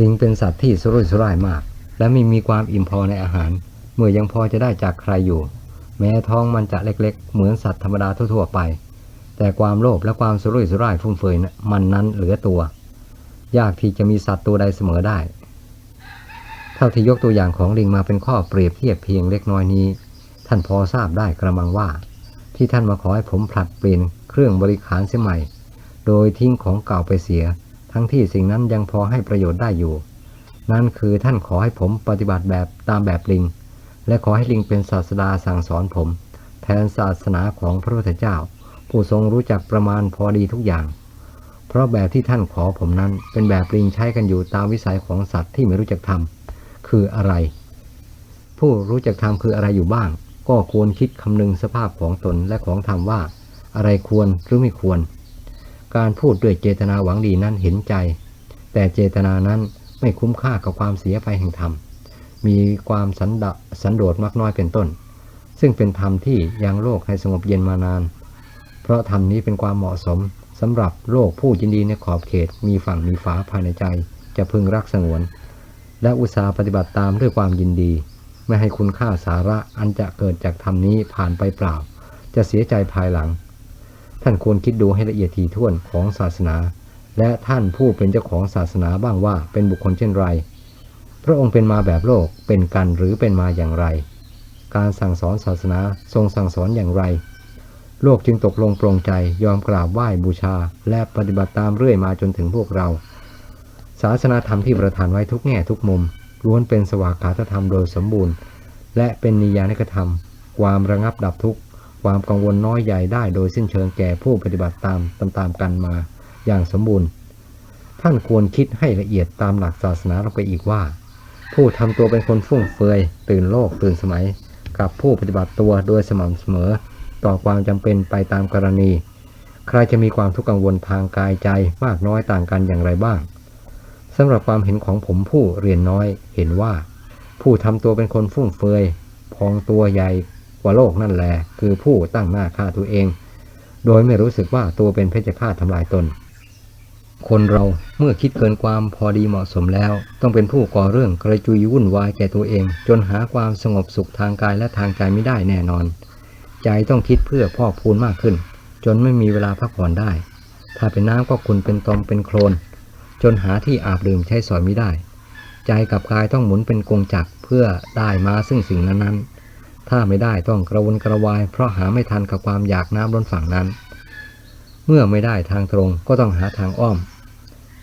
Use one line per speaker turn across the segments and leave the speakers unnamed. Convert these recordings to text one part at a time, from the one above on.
ลิงเป็นสัตว์ที่สุรุ่ยสุร่ายมาก และไม่มีความอิ่มพอในอาหาร เมื่อยังพอจะได้จากใครอยู่ แม้ท้องมันจะเล็กๆ เหมือนสัตว์ธรรมดาทั่วๆไป แต่ความโลภและความสุรุ่ยสุร่ายฟุ่มเฟือยมันนั้นเหลือตัว ยากที่จะมีสัตว์ตัวใดเสมอได้ เท่าที่ยกตัวอย่างของลิงมาเป็นข้อเปรียบเทียบเพียงเล็กน้อยนี้ ท่านพอทราบได้กระมังว่า ที่ท่านมาขอให้ผมผลัดเปลี่ยนเครื่องบริขารเสียใหม่ โดยทิ้งของเก่าไปเสีย ทั้งที่สิ่งนั้นยังพอให้ประโยชน์ได้อยู่ นั่นคือท่านขอให้ผมปฏิบัติแบบตามแบบลิง และขอให้ลิงเป็นศาสดาสั่งสอนผม แทนศาสนาของพระพุทธเจ้า ผู้ทรงรู้จักประมาณพอดีทุกอย่าง เพราะแบบที่ท่านขอผมนั้นเป็นแบบลิงใช้กันอยู่ตามวิสัยของสัตว์ที่ไม่รู้จักทำคืออะไร ผู้รู้จักทำคืออะไรอยู่บ้าง ก็ควรคิดคำนึงสภาพของตนและของธรรมว่า อะไรควรหรือไม่ควร การพูดด้วยเจตนาหวังดีนั้นเห็นใจ แต่เจตนานั้นไม่คุ้มค่ากับความเสียไปแห่งธรรม มีความสันดสันโดษมากน้อยเป็นต้น ซึ่งเป็นธรรมที่ยังโลกให้สงบเย็นมานาน เพราะธรรมนี้เป็นความเหมาะสมสำหรับโลกผู้ยินดีในขอบเขต มีฝั่งมีฝาภายในใจ จะพึงรักสงวน และอุตสาห์ปฏิบัติตามด้วยความยินดี ไม่ให้คุณค่าสาระอันจะเกิดจากธรรมนี้ผ่านไปเปล่า จะเสียใจภายหลัง ท่านควรคิดดูให้ละเอียดถี่ถ้วนของศาสนา และท่านผู้เป็นเจ้าของศาสนาบ้างว่าเป็นบุคคลเช่นไร พระองค์เป็นมาแบบโลกเป็นกันหรือเป็นมาอย่างไร การสั่งสอนศาสนาทรงสั่งสอนอย่างไร โลกจึงตกลงปรงใจยอมกราบไหว้บูชา และปฏิบัติตามเรื่อยมาจนถึงพวกเรา ศาสนาธรรมที่ประทานไว้ทุกแง่ทุกมุมล้วนเป็นสวากขาธรรมโดยสมบูรณ์ และเป็นนิยานิกธรรม ความระงับดับทุกข์ ความกังวลน้อยใหญ่ได้โดยสิ้นเชิงแก่ผู้ปฏิบัติตามตามๆกันมาอย่างสมบูรณ์ ท่านควรคิดให้ละเอียดตามหลักศาสนาลงไปอีกว่า ผู้ทำตัวเป็นคนฟุ่มเฟือยตื่นโลกตื่นสมัย กับผู้ปฏิบัติตัวโดยสม่ำเสมอ ต่อความจำเป็นไปตามกรณี ใครจะมีความทุกข์กังวลทางกายใจมากน้อยต่างกันอย่างไรบ้างสำหรับความเห็นของผมผู้เรียนน้อยเห็นว่า ผู้ทำตัวเป็นคนฟุ่มเฟือยพองตัวใหญ่ ว่าโลกนั่นแหละคือผู้ตั้งหน้าฆ่าตัวเอง โดยไม่รู้สึกว่าตัวเป็นเพชฌฆาตทำลายตน คนเราเมื่อคิดเกินความพอดีเหมาะสมแล้ว ต้องเป็นผู้ก่อเรื่องกระจุยวุ่นวายแก่ตัวเอง จนหาความสงบสุขทางกายและทางใจไม่ได้แน่นอน ใจต้องคิดเพื่อพอกพูนมากขึ้น จนไม่มีเวลาพักผ่อนได้ ถ้าเป็นน้ำก็คุณเป็นตอมเป็นโคลนจนหาที่อาบดื่มใช้สอยไม่ได้ ใจกับกายต้องหมุนเป็นกงจักรเพื่อได้มาซึ่งสิ่งนั้นๆ ถ้าไม่ได้ต้องกระวนกระวาย เพราะหาไม่ทันกับความอยากน้ำล้นฝั่งนั้น เมื่อไม่ได้ทางตรงก็ต้องหาทางอ้อม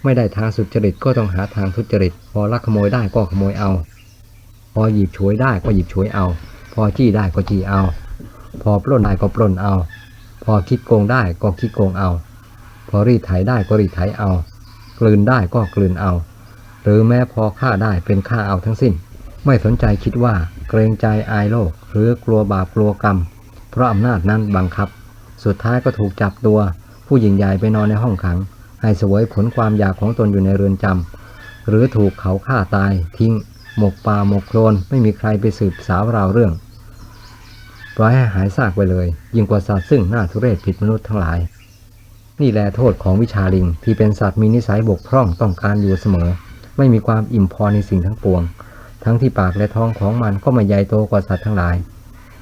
ไม่ได้ทางสุจริตก็ต้องหาทางทุจริต พอลักขโมยได้ก็ขโมยเอา พอหยิบฉวยได้ก็หยิบฉวยเอา พอจี้ได้ก็จี้เอา พอปล้นได้ก็ปล้นเอา พอคิดโกงได้ก็คิดโกงเอา พอรีดไถได้ก็รีดไถเอา กลืนได้ก็กลืนเอา หรือแม้พอฆ่าได้เป็นฆ่าเอาทั้งสิ้น ไม่สนใจคิดว่า เกรงใจอายโลก หรือกลัวบาปกลัวกรรม เพราะอำนาจนั้นบังคับ สุดท้ายก็ถูกจับตัว ผู้หญิงใหญ่ไปนอนในห้องขัง ให้สวยผลความอยากของตนอยู่ในเรือนจำหรือถูกเขาฆ่าตาย ทิ้ง หมกป่าหมกโคลนไม่มีใครไปสืบสาวราวเรื่องปล่อยให้หายซากไปเลย ยิ่งกว่าสัตว์ซึ่งน่าทุเรศผิดมนุษย์ทั้งหลาย นี่แหละโทษของวิชาลิงที่เป็นสัตว์มีนิสัยบกพร่องต้องการอยู่เสมอ ไม่มีความอิ่มพอในสิ่งทั้งปวง ทั้งที่ปากและท้องของมันก็ไม่ใหญ่โตกว่าสัตว์ทั้งหลาย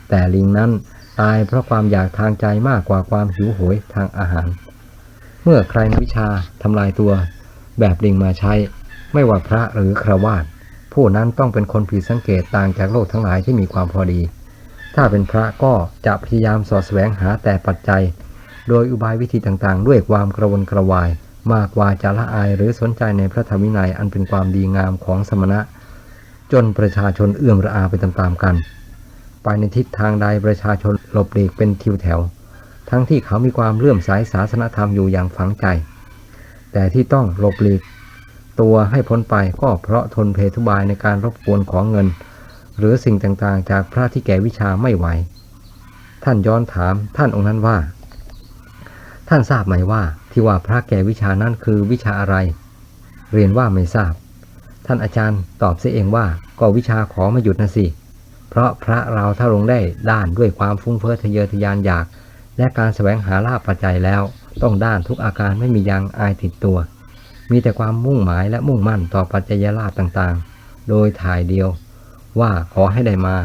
แต่ลิงนั้นตายเพราะความอยากทางใจมากกว่าความหิวโหยทางอาหาร เมื่อใครนวิชาทำลายตัว แบบลิงมาใช้ ไม่ว่าพระหรือคราวาสผู้นั้นต้องเป็นคนผิดสังเกตต่างจากโลกทั้งหลายที่มีความพอดี ถ้าเป็นพระก็จะพยายามสอดแสวงหาแต่ปัจจัย โดยอุบายวิธีต่างๆ ด้วยความกระวนกระวาย มากกว่าจะละอายหรือสนใจในพระธรรมวินัยอันเป็นความดีงามของสมณะ จนประชาชนเอื้อมระอาไปตามๆกัน ไปในทิศทางใดประชาชนหลบหลีกเป็นทิวแถว ทั้งที่เขามีความเลื่อมใสศาสนธรรมอยู่อย่างฝังใจ แต่ที่ต้องหลบหลีก ตัวให้พ้นไปก็เพราะทนเพทุบายในการรบกวนของเงิน หรือสิ่งต่างๆ จากพระที่แก่วิชาไม่ไหว ท่านย้อนถามท่านองค์นั้นว่า ท่านทราบไหมว่าที่ว่าพระแก่วิชานั้นคือวิชาอะไร เรียนว่าไม่ทราบ ท่านอาจารย์ตอบเสียเองว่าก็วิชาขอมาหยุดนะสิ เพราะพระเราถ้าลงได้ด้านด้วยความฟุ้งเฟ้อทะเยอทะยานอยาก และการแสวงหาลาภปัจจัยแล้ว ต้องด้านทุกอาการไม่มียังอายติดตัว มีแต่ความมุ่งหมายและมุ่งมั่นต่อปัจจัยลาภต่างๆ โดยถ่ายเดียว ว่าขอให้ได้มา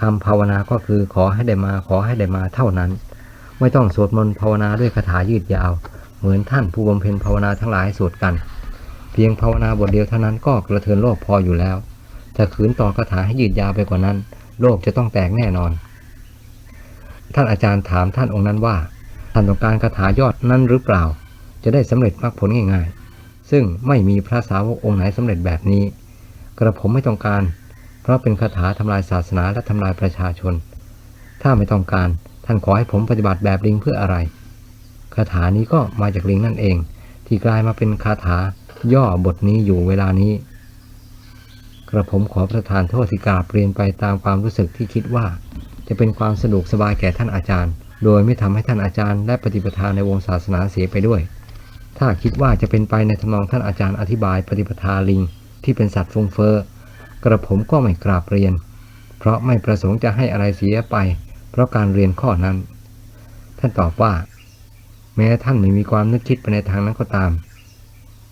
คำภาวนาก็คือขอให้ได้มาขอให้ได้มาเท่านั้น ไม่ต้องสวดมนต์ภาวนาด้วยคาถายืดยาว เหมือนท่านผู้บำเพ็ญภาวนาทั้งหลายสวดกัน เพียงภาวนาบทเดียวเท่านั้นก็กระเทือนโลกพออยู่แล้ว ถ้าขืนต่อคาถาให้ยืดยาวไปกว่านั้น โลกจะต้องแตกแน่นอน ท่านอาจารย์ถามท่านองค์นั้นว่า ท่านต้องการคาถายอดนั้นหรือเปล่า จะได้สำเร็จมรรคผลง่ายๆ ซึ่งไม่มีพระสาวกองค์ไหนสำเร็จแบบนี้ กระผมไม่ต้องการ เพราะเป็นคาถาทำลายศาสนาและทำลายประชาชน ถ้าไม่ต้องการท่านขอให้ผมปฏิบัติแบบลิงเพื่ออะไรคาถานี้ก็มาจากลิงนั่นเอง ที่กลายมาเป็นคาถา ย่อบทนี้อยู่เวลานี้ กระผมขอประทานโทษที่กราบเรียนไปตามความรู้สึกที่คิดว่า จะเป็นความสะดวกสบายแก่ท่านอาจารย์ โดยไม่ทำให้ท่านอาจารย์และปฏิปทาในวงศาสนาเสียไปด้วย ถ้าคิดว่าจะเป็นไปในทำนองท่านอาจารย์อธิบายปฏิปทาลิง ที่เป็นสัตว์ฟงเฟ้อกระผมก็ไม่กราบเรียน เพราะไม่ประสงค์จะให้อะไรเสียไป เพราะการเรียนข้อนั้น ท่านตอบว่า แม้ท่านไม่มีความนึกคิดไปในทางนั้นก็ตาม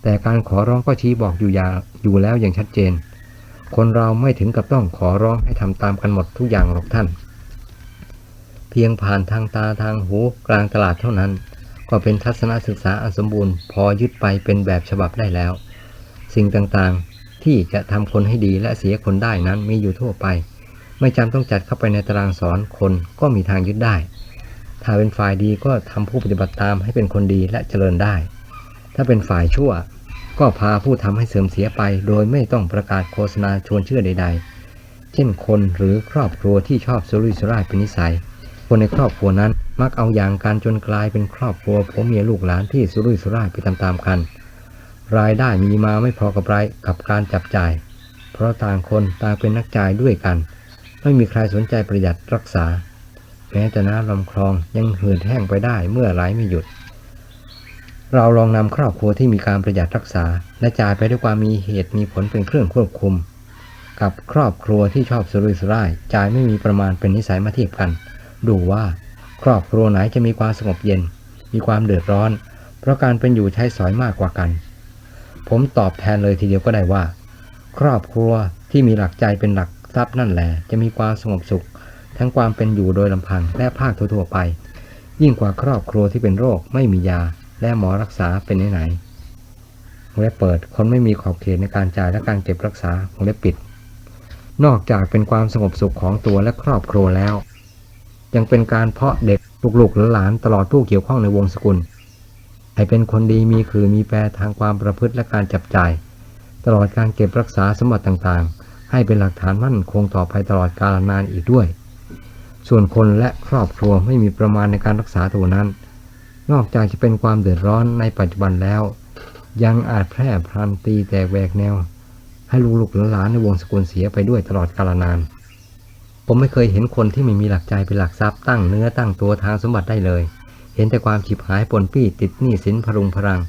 แต่การขอร้องก็ชี้บอกอยู่ยาอยู่แล้วอย่างชัดเจน คนเราไม่ถึงกับต้องขอร้องให้ทำตามกันหมดทุกอย่างหรอกท่าน เพียงผ่านทางตาทางหูกลางตลาดเท่านั้น ก็เป็นทัศนศึกษาอันสมบูรณ์ พอยึดไปเป็นแบบฉบับได้แล้ว สิ่งต่างๆที่จะทำคนให้ดีและเสียคนได้นั้นมีอยู่ทั่วไป ไม่จำต้องจัดเข้าไปในตารางสอนคนก็มีทางยึดได้ ถ้าเป็นฝ่ายดีก็ทำผู้ปฏิบัติตามให้เป็นคนดีและเจริญได้ ถ้าเป็นฝ่ายชั่ว ก็พาผู้ทำให้เสื่อมเสียไป โดยไม่ต้องประกาศโฆษณาชวนเชื่อใด ๆ เช่นคนหรือครอบครัวที่ชอบสุรุ่ยสุร่ายเป็นนิสัย คนในครอบครัวนั้นมักเอาอย่างการจนกลายเป็นครอบครัวผัวเมียลูกหลานที่สุรุ่ยสุร่ายไปตามๆกัน รายได้มีมาไม่พอกับไรกับการจับจ่าย เพราะต่างคนต่างเป็นนักจ่ายด้วยกัน ไม่มีใครสนใจประหยัดรักษาแม้แต่น้ำลำคลองยังเหือดแห้งไปได้เมื่อไหลไม่หยุด เราลองนำครอบครัวที่มีการประหยัดรักษา และจ่ายไปด้วยความมีเหตุมีผลเป็นเครื่องควบคุม กับครอบครัวที่ชอบสุรุ่ยสุร่ายจ่ายไม่มีประมาณเป็นนิสัยมาเทียบกัน ดูว่าครอบครัวไหนจะมีความสงบเย็น มีความเดือดร้อน เพราะการเป็นอยู่ใช้สอยมากกว่ากัน ผมตอบแทนเลยทีเดียวก็ได้ว่า ครอบครัวที่มีหลักใจเป็นหลักทรัพย์นั่นแหละจะมีความสงบสุข ทั้งความเป็นอยู่โดยลำพังและภาคทั่วๆไป ยิ่งกว่าครอบครัวที่เป็นโรคไม่มียา และหมอรักษาเป็นไหนวงเล็บเปิด คนไม่มีขอบเขตในการจ่ายและการเก็บรักษาวงเล็บปิด นอกจากเป็นความสงบสุขของตัวและครอบครัวแล้ว ยังเป็นการเพาะเด็กลูกๆหลานตลอดผู้เกี่ยวข้องในวงศกุล ให้เป็นคนดีมีคือมีแปรทางความประพฤติและการจับจ่าย ตลอดการเก็บรักษาสมบัติต่างๆ ให้เป็นหลักฐานมั่นคงต่อไปตลอดกาลนานอีกด้วย ส่วนคนและครอบครัวไม่มีประมาณในการรักษาตัวนั้น นอกจากจะเป็นความเดือดร้อนในปัจจุบันแล้ว ยังอาจแพร่พลันตีแตกแหวกแนว ให้ลูกหลานในวงศกุลเสียไปด้วยตลอดกาลนาน ผมไม่เคยเห็นคนที่ไม่มีหลักใจเป็นหลักทรัพย์ตั้งเนื้อตั้งตัวทางสมบัติได้เลย เห็นแต่ความฉิบหายปนปี้ติดหนี้สินพรุงพรัง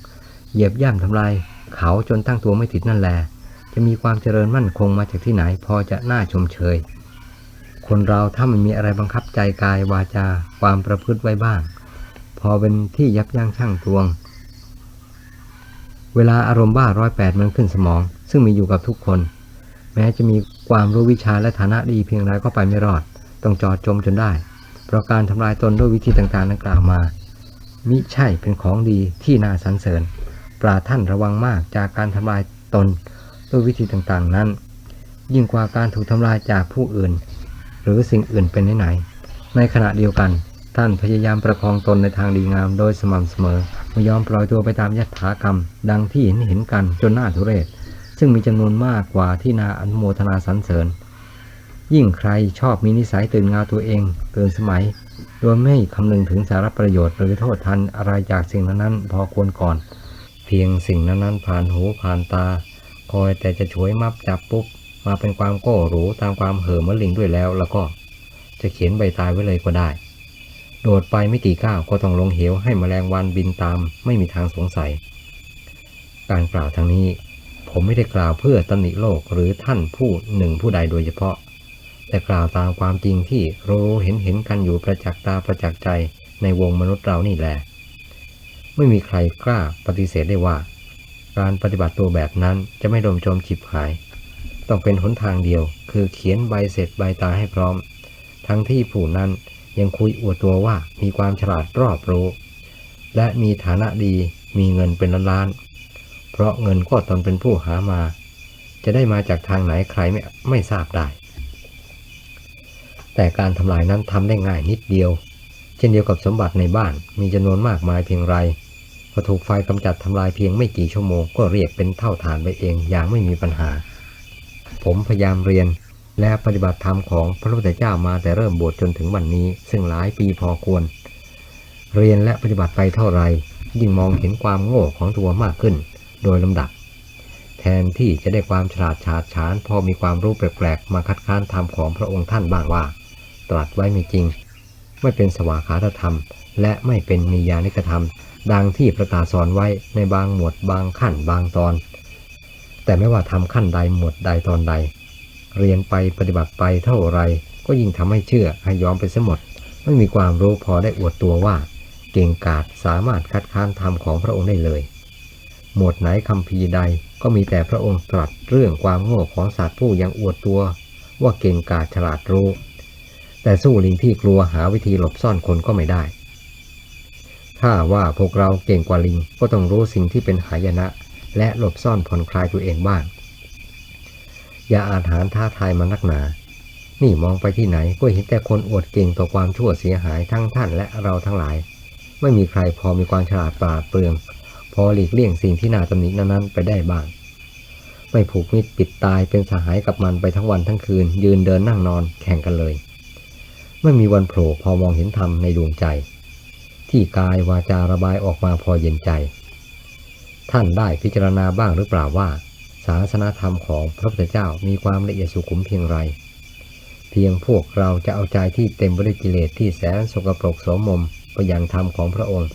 เหยียบย่ำทำลายเขาจนตั้งตัวไม่ติดนั่นแหละจะมีความเจริญมั่นคงมาจากที่ไหนพอจะน่าชมเชย คนเราถ้ามันมีอะไรบังคับใจกายวาจา ความประพฤติไว้บ้าง พอเป็นที่ยับยั้งชั่งตวง เวลาอารมณ์บ้าร้อยแปดมันขึ้นสมอง ซึ่งมีอยู่กับทุกคน แม้จะมีความรู้วิชาและฐานะดีเพียงไรก็ไปไม่รอด ต้องจอดจมจนได้ เพราะการทำลายตนด้วยวิธีต่างๆดังกล่าวมา มิใช่เป็นของดีที่น่าสรรเสริญ ปราท่านระวังมากจากการทำลายตนด้วยวิธีต่างๆนั้น ยิ่งกว่าการถูกทำลายจากผู้อื่น หรือสิ่งอื่นเป็นไหนๆในขณะเดียวกัน ท่านพยายามประคองตนในทางดีงามโดยสม่ำเสมอ ไม่ยอมปล่อยตัวไปตามยถากรรม ดังที่เห็นเห็นกันจนหน่าทุเรศ ซึ่งมีจำนวนมากกว่าที่นาอนุโมทนาสรรเสริญ ยิ่งใครชอบมีนิสัยตื่นเงาตัวเองเกินสมัย โดยไม่คำนึงถึงสาระประโยชน์หรือโทษทันอะไรจากสิ่งนั้นๆพอควรก่อน เพียงสิ่งนั้นๆผ่านหูผ่านตา คอยแต่จะช่วยมับจับปุ๊บมาเป็นความโก้หรูตามความเห่อมะลิงด้วยแล้วแล้วก็ จะเขียนใบตายไว้เลยก็ได้ โดดไปไม่กี่ก้าวก็ต้องลงเหวให้แมลงวันบินตามไม่มีทางสงสัย การกล่าวทางนี้ ผมไม่ได้กล่าวเพื่อตำหนิโลกหรือท่านผู้หนึ่งผู้ใดโดยเฉพาะ แต่กล่าวตามความจริงที่เราเห็นเห็นกันอยู่ประจักษ์ตาประจักษ์ใจในวงมนุษย์เรานี่แหละ ไม่มีใครกล้าปฏิเสธได้ว่า การปฏิบัติตัวแบบนั้นจะไม่ดมจมฉิบหาย ต้องเป็นหนทางเดียว คือเขียนใบเสร็จใบตาให้พร้อม ทั้งที่ผู้นั้น ยังคุยอวดตัวว่ามีความฉลาดรอบรู้ และมีฐานะดีมีเงินเป็นล้านๆเพราะเงินก็ตนเป็นผู้หามา จะได้มาจากทางไหนใครไม่ไม่ทราบได้ แต่การทำลายนั้นทำได้ง่ายนิดเดียว เช่นเดียวกับสมบัติในบ้านมีจำนวนมากมายเพียงไรพอถูกไฟกำจัดทำลายเพียงไม่กี่ชั่วโมงก็เรียกเป็นเท่าฐานไปเองอย่างไม่มีปัญหา ผมพยายามเรียน และปฏิบัติธรรมของพระพุทธเจ้ามาแต่เริ่มบวชจนถึงวันนี้ ซึ่งหลายปีพอควร เรียนและปฏิบัติไปเท่าไรยิ่งมองเห็นความโง่ของตัวมากขึ้น โดยลำดับ แทนที่จะได้ความฉลาดฉาดฉานพอมีความรู้แปลกๆมาคัดค้านธรรมของพระองค์ท่านบ้างว่า ตรัสไว้ไม่จริง ไม่เป็นสวากขาธรรม และไม่เป็นนิยานิกธรรม ดังที่ประกาศสอนไว้ในบางหมวดบางขั้นบางตอน แต่ไม่ว่าทำขั้นใดหมวดใดตอนใด เรียนไปปฏิบัติไปเท่าไรก็ยิ่งทำให้เชื่อให้ยอมไปเสยหมด ไม่มีความรู้พอได้อวดตัวว่า เก่งกาจสามารถคัดค้านธรรมของพระองค์ได้เลย หมวดไหนคำพีใดก็มีแต่พระองค์ตรัสเรื่องความโง่ของสัตว์ผู้ยังอวดตัว ว่าเก่งกาจฉลาดรู้ แต่สู้ลิงที่กลัวหาวิธีหลบซ่อนคนก็ไม่ได้ ถ้าว่าพวกเราเก่งกว่าลิงก็ต้องรู้สิ่งที่เป็นหายนะ และหลบซ่อนผ่อนคลายตัวเองบ้าง อย่าอาถารท้าทายมันนักหนา นี่มองไปที่ไหนก็เห็นแต่คนอวดเก่งต่อความชั่วเสียหายทั้งท่านและเราทั้งหลาย ไม่มีใครพอมีความฉลาดปราดเปรื่อง พอหลีกเลี่ยงสิ่งที่น่าตำหนินั้นๆไปได้บ้าง ไม่ผูกมิตรปิดตายเป็นสหายกับมันไปทั้งวันทั้งคืน ยืนเดินนั่งนอนแข่งกันเลย ไม่มีวันโผล่พอมองเห็นธรรมในดวงใจ ที่กายวาจาระบายออกมาพอเย็นใจ ท่านได้พิจารณาบ้างหรือเปล่าว่า ศาสนาธรรมของพระพุทธเจ้ามีความละเอียดสุขุมเพียงไร เพียงพวกเราจะเอาใจที่เต็มไปด้วยกิเลสที่แสนสกปรกโสมมไปยังธรรมของพระองค์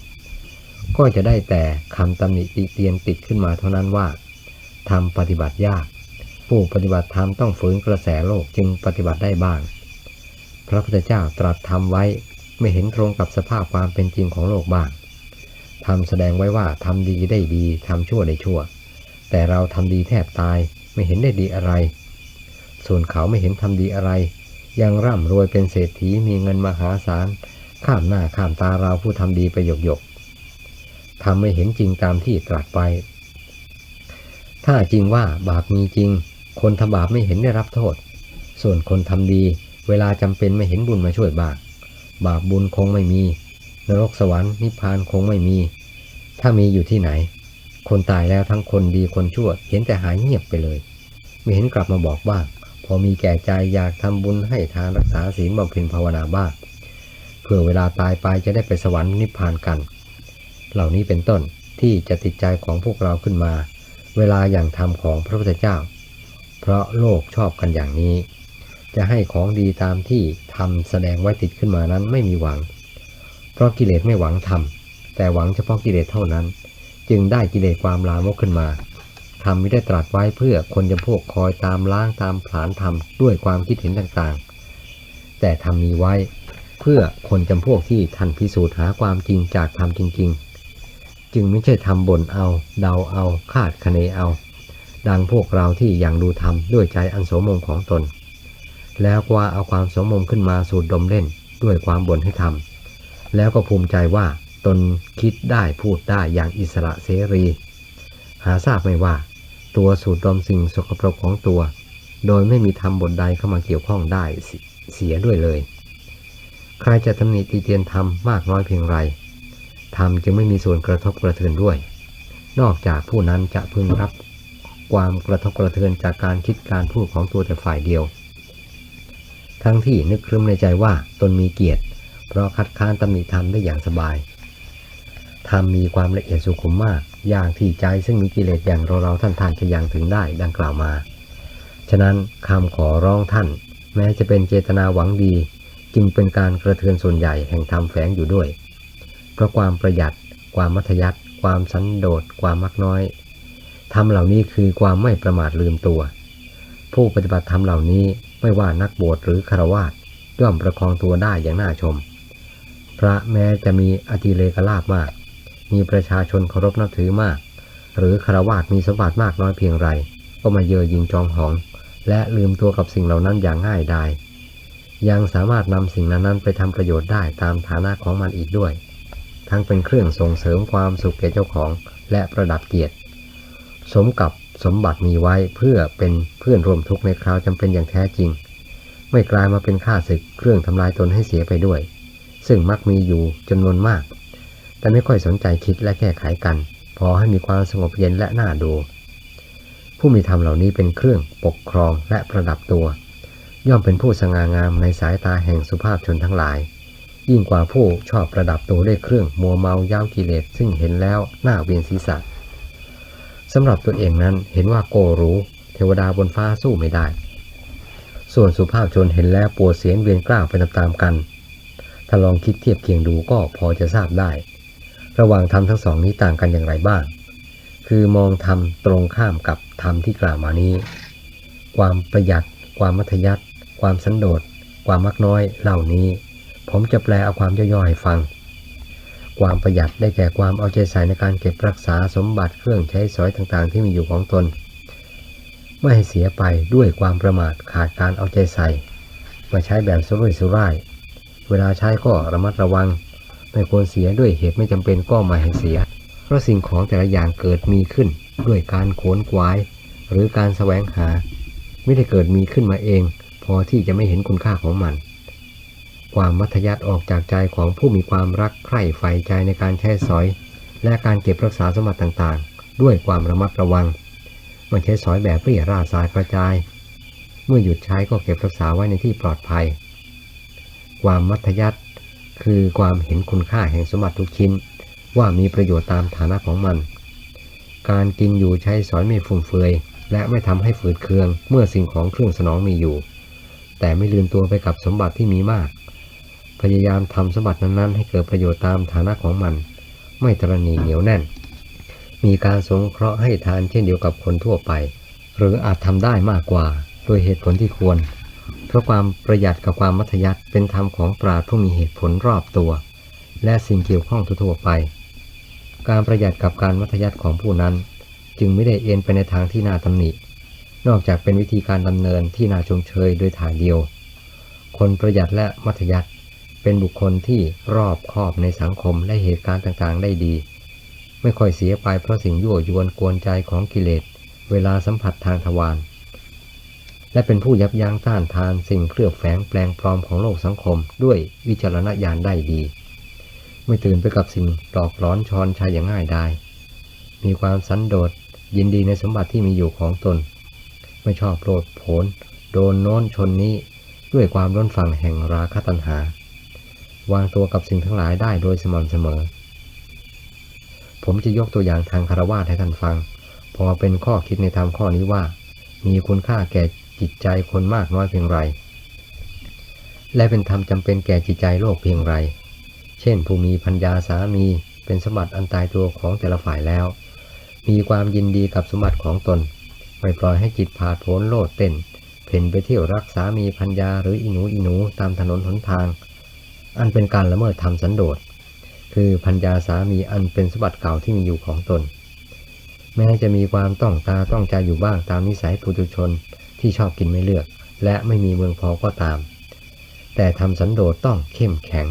ก็จะได้แต่คำตำหนิติเตียนติดขึ้นมาเท่านั้นว่าทำปฏิบัติยาก ผู้ปฏิบัติธรรมต้องฝืนกระแสโลกจึงปฏิบัติได้บ้าง พระพุทธเจ้าตรัสทำไว้ไม่เห็นตรงกับสภาพความเป็นจริงของโลกบ้างทำแสดงไว้ว่าทำดีได้ดีทำชั่วได้ชั่ว แต่เราทำดีแทบตายไม่เห็นได้ดีอะไร ส่วนเขาไม่เห็นทำดีอะไร ยังร่ำรวยเป็นเศรษฐีมีเงินมหาศาล ข้ามหน้าข้ามตาเราผู้ทำดีไปหยกหยกทำไม่เห็นจริงตามที่ตรัสไป ถ้าจริงว่าบาปมีจริง คนทำบาปไม่เห็นได้รับโทษ ส่วนคนทำดี เวลาจำเป็นไม่เห็นบุญมาช่วยบาปบาปบุญคงไม่มี นรกสวรรค์นิพพานคงไม่มี ถ้ามีอยู่ที่ไหน คนตายแล้วทั้งคนดีคนชั่ว เห็นแต่หายเงียบไปเลย ไม่เห็นกลับมาบอกบ้างพอมีแก่ใจอยากทำบุญให้ทานรักษาศีลบำเพ็ญภาวนาบ้างเพื่อเวลาตายไปจะได้ไปสวรรค์นิพพานกัน เหล่านี้เป็นต้นที่จะติดใจของพวกเราขึ้นมา เวลาอย่างธรรมของพระพุทธเจ้า เพราะโลกชอบกันอย่างนี้ จะให้ของดีตามที่ทำแสดงไว้ติดขึ้นมานั้นไม่มีหวัง เพราะกิเลสไม่หวังทำแต่หวังเฉพาะกิเลสเท่านั้น จึงได้กิเลสความลามกขึ้นมาทำไม่ได้ตรัสไว้เพื่อคนจำพวกคอยตามล้างตามผลานทำด้วยความคิดเห็นต่างๆ แต่ทำมีไว้เพื่อคนจำพวกที่ท่านพิสูจน์หาความจริงจากธรรมจริง ๆ จึงไม่ใช่ทำบ่นเอา เดาเอา คาดคะเนเอา ดังพวกเราที่ยังดูธรรมด้วยใจอันโสมมของตน แล้วกว่าเอาความสมมมขึ้นมาสูดดมเล่นด้วยความบ่นให้ทำแล้วก็ภูมิใจว่า ตนคิดได้พูดได้อย่างอิสระเสรี หาทราบไม่ว่า ตัวสูดดมสิ่งสกปรกของตัว โดยไม่มีธรรมบทใดเข้ามาเกี่ยวข้องได้เสเสียด้วยเลย ใครจะตำหนิตีเตียนธรรมมากน้อยเพียงไรธรรมจึงไม่มีส่วนกระทบกระเทือนด้วย นอกจากผู้นั้นจะพึงรับความกระทบกระเทือนจากการคิดการพูดของตัวแต่ฝ่ายเดียว ทั้งที่นึกครึ้มในใจว่าตนมีเกียรติ เพราะคัดค้านตำหนิธรรมได้อย่างสบาย ธรรมมีความละเอียดสุขุมมาก อย่างที่ใจซึ่งมีกิเลสอย่างเราเราท่านท่านจะยังถึงได้ดังกล่าวมา ฉะนั้นคำขอร้องท่าน แม้จะเป็นเจตนาหวังดี จึงเป็นการกระเทือนส่วนใหญ่แห่งธรรมแฝงอยู่ด้วย เพราะความประหยัด ความมัธยัติความสันโดษความมักน้อยธรรมเหล่านี้คือความไม่ประมาทลืมตัว ผู้ปฏิบัติธรรมเหล่านี้ไม่ว่านักบวชหรือฆราวาสย่อมประคองตัวได้อย่างน่าชม พระแม้จะมีอธิเลกลาภมาก มีประชาชนเคารพนับถือมาก หรือคารวาสมีสมบัติมากน้อยเพียงไร ก็มาเย่อหยิงจองหอง และลืมตัวกับสิ่งเหล่านั้นอย่างง่ายดายยังสามารถนำสิ่งนั้นไปทำประโยชน์ได้ตามฐานะของมันอีกด้วย ทั้งเป็นเครื่องส่งเสริมความสุขแก่เจ้าของและประดับเกียรติ สมกับสมบัติมีไว้เพื่อเป็นเพื่อนร่วมทุกข์ในคราวจำเป็นอย่างแท้จริง ไม่กลายมาเป็นค่าศึกเครื่องทำลายตนให้เสียไปด้วย ซึ่งมักมีอยู่จำนวนมาก แต่ไม่ค่อยสนใจคิดและแก้ไขกัน พอให้มีความสงบเย็นและน่าดู ผู้มีธรรมเหล่านี้เป็นเครื่องปกครองและประดับตัว ย่อมเป็นผู้สง่างามในสายตาแห่งสุภาพชนทั้งหลาย ยิ่งกว่าผู้ชอบประดับตัวด้วยเครื่องมัวเมาย้ากิเลสซึ่งเห็นแล้วน่าเวียนศีรษะสำหรับตัวเองนั้นเห็นว่าโกรู้เทวดาบนฟ้าสู้ไม่ได้ ส่วนสุภาพชนเห็นแล้วปวดเสียนเวียนกล้าวไปตามๆกัน ถ้าลองคิดเทียบเคียงดูก็พอจะทราบได้ ระหว่างธรรมทั้งสองนี้ต่างกันอย่างไรบ้าง คือมองธรรมตรงข้ามกับธรรมที่กล่าวมานี้ ความประหยัด ความมัธยัติความสันโดษ ความมักน้อยเหล่านี้ ผมจะแปลเอาความย่อๆให้ฟัง ความประหยัดได้แก่ความเอาใจใส่ในการเก็บรักษาสมบัติเครื่องใช้สอยต่างๆ ที่มีอยู่ของตน ไม่ให้เสียไปด้วยความประมาทขาดการเอาใจใส่มาใช้แบบสุรุ่ยสุร่าย เวลาใช้ก็ระมัดระวัง ไม่ควรเสียด้วยเหตุไม่จำเป็นก็ไม่ให้เสีย เพราะสิ่งของแต่ละอย่างเกิดมีขึ้น ด้วยการโขนกวาย หรือการแสวงหา ไม่ได้เกิดมีขึ้นมาเอง พอที่จะไม่เห็นคุณค่าของมัน ความมัธยัติออกจากใจของผู้มีความรักใคร่ใฝ่ใจในการใช้สอย และการเก็บรักษาสมบัติต่างๆ ด้วยความระมัดระวังมันใช้สอยแบบเปรี่ยราสายกระจาย เมื่อหยุดใช้ก็เก็บรักษาไว้ในที่ปลอดภัย ความมัธยัติ คือความเห็นคุณค่าแห่งสมบัติทุกชิ้น ว่ามีประโยชน์ตามฐานะของมัน การกินอยู่ใช้สอยไม่ฟุ่มเฟือย และไม่ทำให้ฝืดเคืองเมื่อสิ่งของเครื่องสนองมีอยู่ แต่ไม่ลืมตัวไปกับสมบัติที่มีมาก พยายามทำสมบัตินั้นๆ ให้เกิดประโยชน์ตามฐานะของมัน ไม่ตรณีเหนียวแน่น มีการสงเคราะห์ให้ทานเช่นเดียวกับคนทั่วไป หรืออาจทำได้มากกว่า โดยเหตุผลที่ควร เพราะความประหยัดกับความมัธยัติเป็นธรรมของปราชญ์ผู้มีเหตุผลรอบตัว และสิ่งเกี่ยวข้องทั่วไป การประหยัดกับการมัธยัติของผู้นั้น จึงไม่ได้เอ็นไปในทางที่น่าตำหนิ นอกจากเป็นวิธีการดำเนินที่น่าชมเชยโดยถ่ายเดียว คนประหยัดและมัธยัติเป็นบุคคลที่รอบคอบในสังคมและเหตุการณ์ต่างๆ ได้ดี ไม่ค่อยเสียไปเพราะสิ่งยั่วยวนกวนใจของกิเลส เวลาสัมผัสทางทวาร และเป็นผู้ยับยั้งต้านทานสิ่งเคลือบแฝงแปลงปลอมของโลกสังคม ด้วยวิจารณญาณได้ดี ไม่ตื่นไปกับสิ่งหลอกหลอนชอนชัยอย่างง่ายได้มีความสันโดษยินดีในสมบัติที่มีอยู่ของตน ไม่ชอบโลดโผนโดนโน้นชนนี้ด้วยความร้นฝั่งแห่งราคะตัณหา วางตัวกับสิ่งทั้งหลายได้โดยสม่ำเสมอ ผมจะยกตัวอย่างทางคารวะให้ท่านฟัง พอเป็นข้อคิดในธรรมข้อนี้ว่า มีคุณค่าแก่ จิตใจคนมากน้อยเพียงไร และเป็นธรรมจำเป็นแก่จิตใจโลกเพียงไร เช่น ผู้มีพัญญาสามีเป็นสมบัติอันตายตัวของแต่ละฝ่ายแล้ว มีความยินดีกับสมบัติของตน ไม่ปล่อยให้จิตผาดโผนโลดเต้น เพ่นไปเที่ยวรักสามีพัญญาหรืออีหนูอีหนูตามถนนหนทาง อันเป็นการละเมิดธรรมสันโดษ คือพัญญาสามีอันเป็นสมบัติเก่าที่มีอยู่ของตน แม้จะมีความต้องตาต้องใจอยู่บ้างตามนิสัยปุถุชน ที่ชอบกินไม่เลือก และไม่มีเมืองพอก็ตาม แต่ทำสันโดษต้องเข้มแข็ง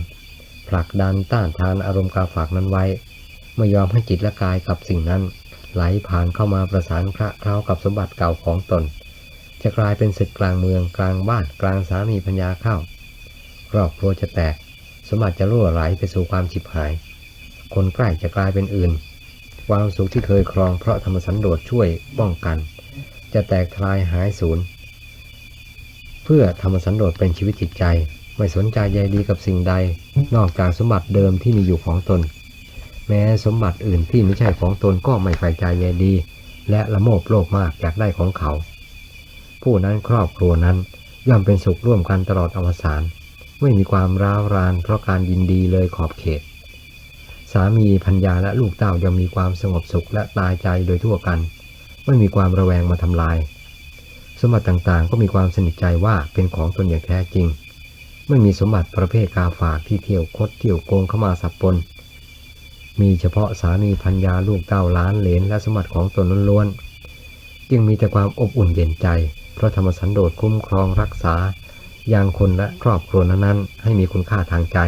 ผลักดันต้านทานอารมณ์กาฝากนั้นไว้ ไม่ยอมให้จิตและกายกับสิ่งนั้น ไหลผ่านเข้ามาประสานคระเคล้ากับสมบัติเก่าของตน จะกลายเป็นศึกกลางเมืองกลางบ้านกลางสามีพัญญาเข้าครอบครัวจะแตก สมบัติจะรั่วไหลไปสู่ความฉิบหาย คนใกล้จะกลายเป็นอื่นความสุขที่เคยครองเพราะธรรมสันโดษช่วยป้องกัน จะแตกทลายหายสูญเพื่อธรรมสันโดษเป็นชีวิตจิตใจ ไม่สนใจใยดีกับสิ่งใด นอกจากสมบัติเดิมที่มีอยู่ของตน แม้สมบัติอื่นที่ไม่ใช่ของตนก็ไม่ใฝ่ใจใยดี และละโมบโลภมากอยากได้ของเขา ผู้นั้นครอบครัวนั้นย่อมเป็นสุขร่วมกันตลอดอวสานไม่มีความร้าวรานเพราะการยินดีเลยขอบเขต สามีพัญญาและลูกเต้ายังมีความสงบสุขและตายใจโดยทั่วกัน ไม่มีความระแวงมาทำลาย สมบัติต่างๆ ก็มีความสนิทใจว่าเป็นของตนอย่างแท้จริง ไม่มีสมบัติประเภทกาฝากที่เที่ยวคดเที่ยวโกงเข้ามาสับปน มีเฉพาะสามีพัญญาลูกเต้าล้านเหลนและสมบัติของตนล้วนๆจึงมีแต่ความอบอุ่นเย็นใจ เพราะธรรมสันโดษคุ้มครองรักษา อย่างคนและครอบครัวนั้นๆให้มีคุณค่าทางใจ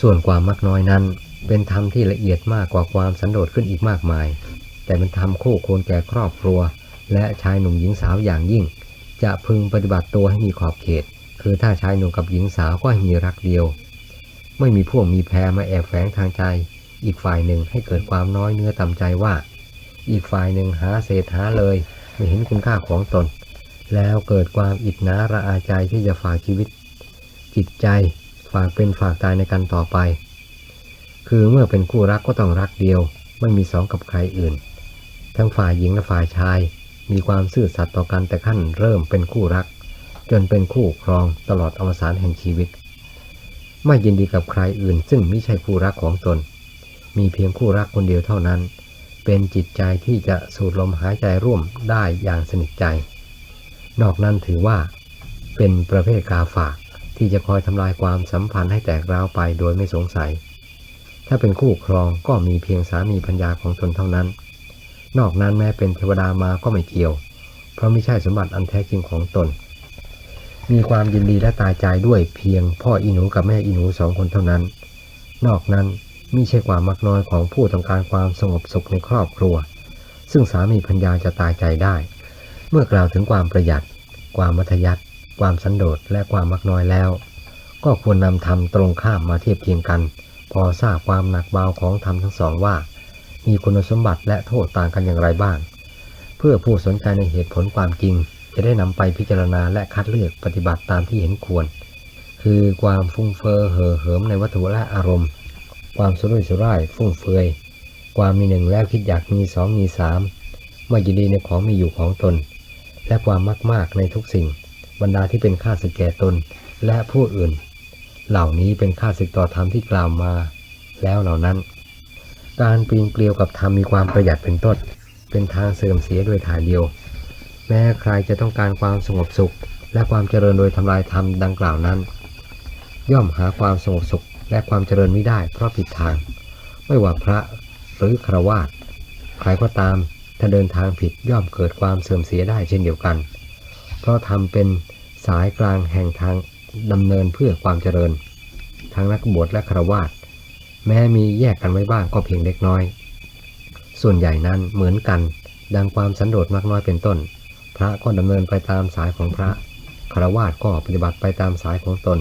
ส่วนความมักน้อยนั้นเป็นธรรมที่ละเอียดมากกว่าความสันโดษขึ้นอีกมากมาย แต่เป็นธรรมคู่ควรแก่ครอบครัว และชายหนุ่มหญิงสาวอย่างยิ่ง จะพึงปฏิบัติตัวให้มีขอบเขต คือถ้าชายหนุ่มกับหญิงสาวก็ให้มีรักเดียว ไม่มีพวกมีแพรมาแอบแฝงทางใจ อีกฝ่ายหนึ่งให้เกิดความน้อยเนื้อต่ำใจว่า อีกฝ่ายหนึ่งหาเศษหาเลย ไม่เห็นคุณค่าของตน แล้วเกิดความอิจนาระอาใจที่จะฝากชีวิต จิตใจฝากเป็นฝากตายในกันต่อไป คือเมื่อเป็นคู่รักก็ต้องรักเดียว ไม่มีสองกับใครอื่น ทั้งฝ่ายหญิงและฝ่ายชาย มีความซื่อสัตย์ต่อกันแต่ขั้นเริ่มเป็นคู่รัก จนเป็นคู่ครองตลอดอวสานแห่งชีวิต ไม่ยินดีกับใครอื่นซึ่งไม่ใช่คู่รักของตน มีเพียงคู่รักคนเดียวเท่านั้น เป็นจิตใจที่จะสูดลมหายใจร่วมได้อย่างสนิทใจ นอกนั้นถือว่า เป็นประเภทกาฝากที่จะคอยทำลายความสัมพันธ์ให้แตกร้าวไปโดยไม่สงสัย ถ้าเป็นคู่ครองก็มีเพียงสามีพัญญาของตนเท่านั้น นอกนั้นแม้เป็นเทวดามาก็ไม่เกี่ยว เพราะไม่ใช่สมบัติอันแท้จริงของตน มีความยินดีและตายใจด้วยเพียงพ่ออีหนูกับแม่อีหนูสองคนเท่านั้น นอกนั้นมิใช่ความมักน้อยของผู้ต้องการความสงบสุขในครอบครัว ซึ่งสามีพัญญาจะตายใจได้ เมื่อกล่าวถึงความประหยัด ความมัธยัติความสันโดษและความมักน้อยแล้ว ก็ควรนำธรรมตรงข้ามมาเทียบเคียงกัน พอทราบความหนักเบาของธรรมทั้งสองว่า มีคุณสมบัติและโทษต่างกันอย่างไรบ้าง เพื่อผู้สนใจในเหตุผลความจริง จะได้นำไปพิจารณาและคัดเลือกปฏิบัติตามที่เห็นควร คือความฟุ้งเฟ้อเห่อเหิมในวัตถุและอารมณ์ ความสุรุ่ยสุร่ายฟุ่มเฟือยความมีหนึ่งแล้วคิดอยากมีสองมีสามไม่ยินดีในของมีอยู่ของตน และความมาก ๆ ในทุกสิ่ง บรรดาที่เป็นค่าศึกแก่ตนและผู้อื่น เหล่านี้เป็นค่าศึกต่อธรรมที่กล่าวมา แล้วเหล่านั้น การปีนเกลียวกับธรรมมีความประหยัดเป็นต้น เป็นทางเสื่อมเสียโดยถ่ายเดียว แม้ใครจะต้องการความสงบสุข และความเจริญโดยทำลายธรรมดังกล่าวนั้น ย่อมหาความสงบสุขและความเจริญไม่ได้เพราะผิดทาง ไม่ว่าพระหรือครวาสใครก็ตามถ้าเดินทางผิดย่อมเกิดความเสื่อมเสียได้เช่นเดียวกัน เพราะทำเป็นสายกลางแห่งทางดำเนินเพื่อความเจริญ ทั้งนักบวชและครวาส แม้มีแยกกันไว้บ้างก็เพียงเล็กน้อย ส่วนใหญ่นั้นเหมือนกัน ดังความสันโดษมากน้อยเป็นต้น พระก็ดำเนินไปตามสายของพระคารวาสก็ปฏิบัติไปตามสายของตน